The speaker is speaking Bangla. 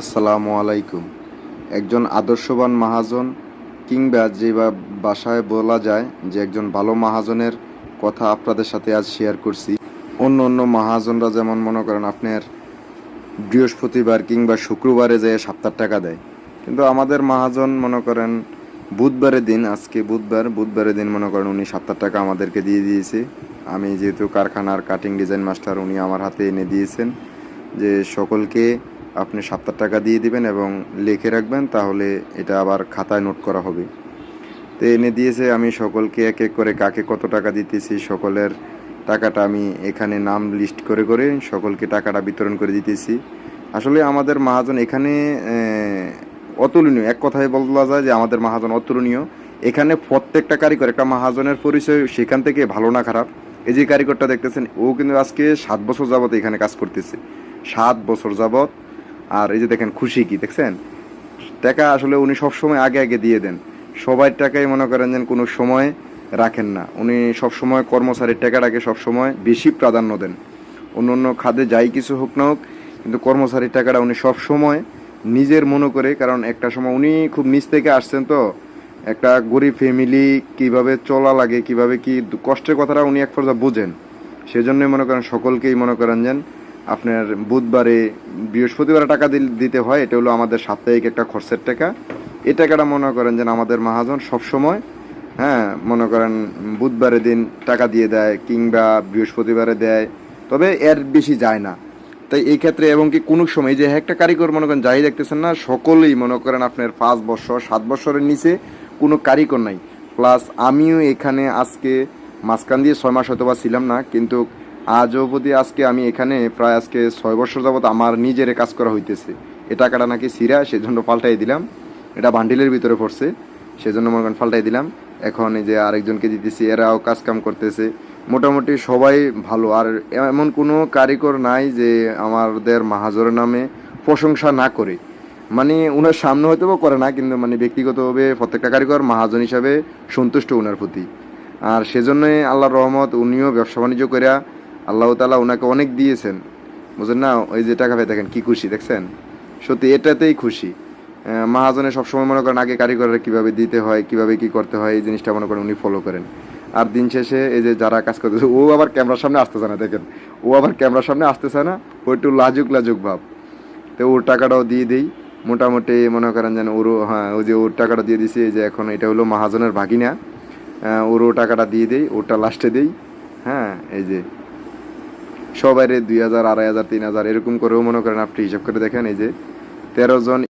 আসসালামু আলাইকুম। একজন আদর্শবান মহাজন কিংবা যে বাসায় বলা যায় যে একজন ভালো মহাজনের কথা আপনাদের সাথে আজ শেয়ার করছি। অন্য অন্য মহাজনরা যেমন মনে করেন আপনার বৃহস্পতিবার কিংবা শুক্রবারে যেয়ে সাপ্তাহ টাকা দেয়। কিন্তু আমাদের মহাজন মনে করেন বুধবারের দিন, আজকে বুধবার, বুধবারের দিন মনে করেন উনি সাপ্তাহ টাকা আমাদেরকে দিয়ে দিয়েছে। আমি যেহেতু কারখানার কাটিং ডিজাইন মাস্টার উনি আমার হাতে এনে দিয়েছেন যে সকলকে আপনি সাপ্তাহ টাকা দিয়ে দিবেন এবং লিখে রাখবেন, তাহলে এটা আবার খাতায় নোট করা হবে। তো এনে দিয়েছে, আমি সকলকে এক এক করে কাকে কত টাকা দিতেছি, সকলের টাকাটা আমি এখানে নাম লিস্ট করে করে সকলকে টাকাটা বিতরণ করে দিতেছি। আসলে আমাদের মহাজন এখানে অতুলনীয়। এক কথায় বলা যায় যে আমাদের মহাজন অতুলনীয়। এখানে প্রত্যেকটা কারিগর, একটা মহাজনের পরিচয় সেখান থেকে ভালো না খারাপ। এই যে কারিগরটা দেখতেছেন, ও কিন্তু আজকে সাত বছর যাবত এখানে কাজ করতেছে। সাত বছর যাবত আর এই যে দেখেন খুশি কি, দেখছেন? টাকা আসলে উনি সবসময় আগে আগে দিয়ে দেন। সবাই টাকাই মনে করেন যেন কোনো সময় রাখেন না। উনি সবসময় কর্মচারীর টাকাটাকে সবসময় বেশি প্রাধান্য দেন। অন্য অন্য খাদে যাই কিছু হোক না হোক, কিন্তু কর্মচারীর টাকাটা উনি সবসময় নিজের মনে করে, কারণ একটা সময় উনি খুব নিচ থেকে আসছেন তো, একটা গরিব ফ্যামিলি কীভাবে চলা লাগে, কীভাবে কি কষ্টের কথাটা উনি এক পর্যায়ে বুঝেন। সেজন্যই মনে করেন সকলকেই মনে করেন যেন আপনার বুধবারে বৃহস্পতিবারে টাকা দিতে হয়, এটা হলো আমাদের সাপ্তাহিক একটা খরচের টাকা। এই টাকাটা মনে করেন যেন আমাদের মহাজন সবসময় হ্যাঁ মনে করেন বুধবারের দিন টাকা দিয়ে দেয় কিংবা বৃহস্পতিবারে দেয়, তবে এর বেশি যায় না। তাই এই ক্ষেত্রে এবং কি কোনো সময় যে একটা কারিগর মনে করেন যাই দেখতেছেন না, সকলেই মনে করেন আপনার পাঁচ বছর, সাত বছরের নিচে কোনো কারিগর নাই। প্লাস আমিও এখানে আজকে মাঝখান দিয়ে ছয় মাস হয়তো বা ছিলাম না, কিন্তু আজ অবধি আজকে আমি এখানে প্রায় আজকে ছয় বছর যাবত আমার নিজের কাজ করা হইতেছে। এ টাকাটা নাকি সিরা সেজন্য পাল্টাই দিলাম। এটা বান্ডিলের ভিতরে পড়ছে, সেজন্য মনে করেন পাল্টাই দিলাম। এখন এই যে আরেকজনকে দিতেছি, এরাও কাজ কাম করতেছে। মোটামুটি সবাই ভালো। আর এমন কোনো কারিগর নাই যে আমাদের মাহাজরের নামে প্রশংসা না করে। মানে উনার সামনে হয়তো করে না, কিন্তু মানে ব্যক্তিগতভাবে প্রত্যেকটা কারিগর মাহাজন হিসাবে সন্তুষ্ট উনার প্রতি। আর সেজন্যই আল্লাহর রহমত উনিও ব্যবসা বাণিজ্য করিয়া আল্লাহ তালা ওনাকে অনেক দিয়েছেন। বুঝলেন না? ওই যে টাকা পেয়ে দেখেন কি খুশি, দেখছেন? সত্যি, এটাতেই খুশি। মাহাজনে সবসময় মনে করেন, আগে কারিগররা কীভাবে দিতে হয়, কীভাবে কি করতে হয়, এই জিনিসটা মনে করেন উনি ফলো করেন। আর দিন শেষে এই যে যারা কাজ করতেছে ও আবার ক্যামেরার সামনে আসতেছে না, দেখেন। ও আবার ক্যামেরার সামনে আসতেছে না, ও একটু লাজুক লাজুক ভাব। তো ওর টাকাটাও দিয়ে দিই। মোটামুটি মনে করেন যেন ওরও হ্যাঁ ওই যে ওর টাকাটা দিয়ে দিছি, এই যে এখন এটা হলো মহাজনের ভাগিনা। ওরও টাকাটা দিয়ে দিই, ওরটা লাস্টে দিই। হ্যাঁ এই যে সবাই দুই হাজার, আড়াই হাজার, তিন হাজার, এরকম করেও মনে করেন আপনি হিসাব করে দেখেন, এই যে তেরো জন